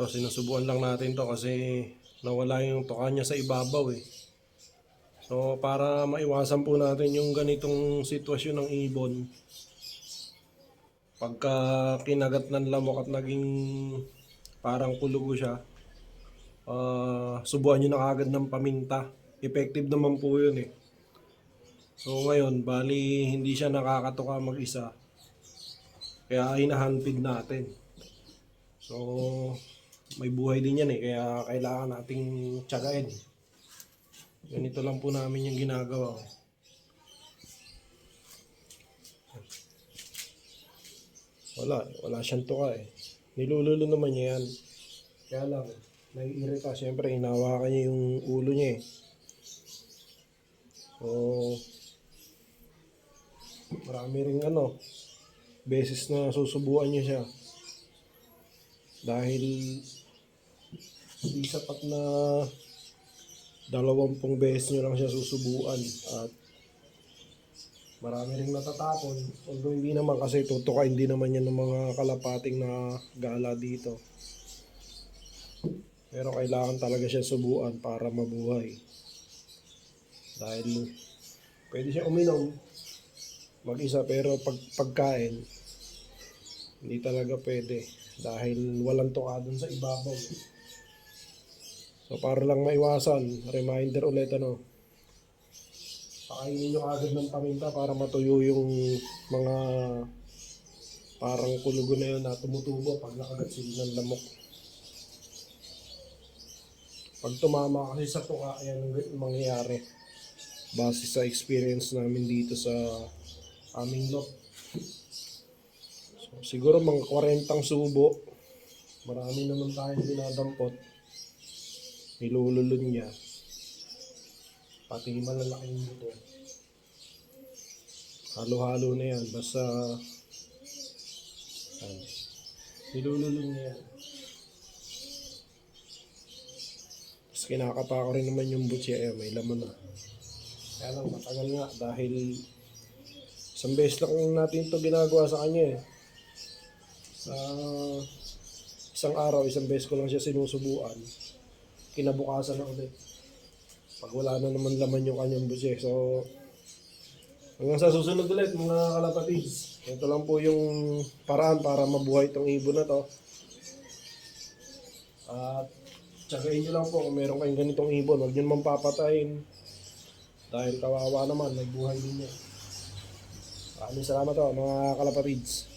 So sinusubuan lang natin to kasi nawala yung tuka niya sa ibabaw eh. So para maiwasan po natin yung ganitong sitwasyon ng ibon, pagka kinagat ng lamok at naging parang kulugo siya, ah subuan nyo na agad ng paminta. Effective naman po yun eh. So ngayon, bali hindi siya nakakatuka mag-isa. Kaya hinahandpid natin. So may buhay din yan eh. Kaya kailangan nating tiyagain. Ganito lang po namin yung ginagawa. Wala, wala siyang tuka eh. Nilululo naman niya yan. Kaya lang, naiirita. Siyempre, hinawakan niya yung ulo niya eh. So, marami ring ano, beses na susubuan niya siya. Dahil hindi sapat na dalawampung beses niyo lang siya susubuan at marami ring natatapon. Although hindi naman kasi tutuka, hindi naman yan ng mga kalapating na gala dito. Pero kailangan talaga siya subuan para mabuhay. Dahil pwede siya uminom mag-isa pero pag pagkain hindi talaga pwede dahil walang tuka dun sa ibabaw. So para lang maiwasan, reminder ulit ano, pakainin nyo agad ng paminta para matuyo yung mga parang kulugo na yun na tumutubo pag nakagat sila ng lamok. Pag tumama kasi sa tuka, yan ang mangyayari. Base sa experience namin dito sa aming lot. So, siguro mga 40 subo. Marami naman tayong dinadampot. Nilululun niya. Pati malalaking buto. Halo-halo na yan. Basta nilululun niya yan. Tapos kinakapa ko rin naman yung butsi. Ayun, may laman na. Kaya lang matagal nga dahil isang beses lang natin ito ginagawa sa kanya eh. Sa isang araw, isang beses ko lang siya sinusubuan. Kinabukasan na ulit. Pag wala na naman laman yung kanyang butsi. So, hanggang sa susunod ulit mga kalapatids. Ito lang po yung paraan para mabuhay itong ibon na to. At tsagain nyo lang po kung meron kayong ganitong ibon. Huwag nyo naman papatayin. Dahil kawawa naman, may buhay din yan. Maraming salamat to mga kalapatids.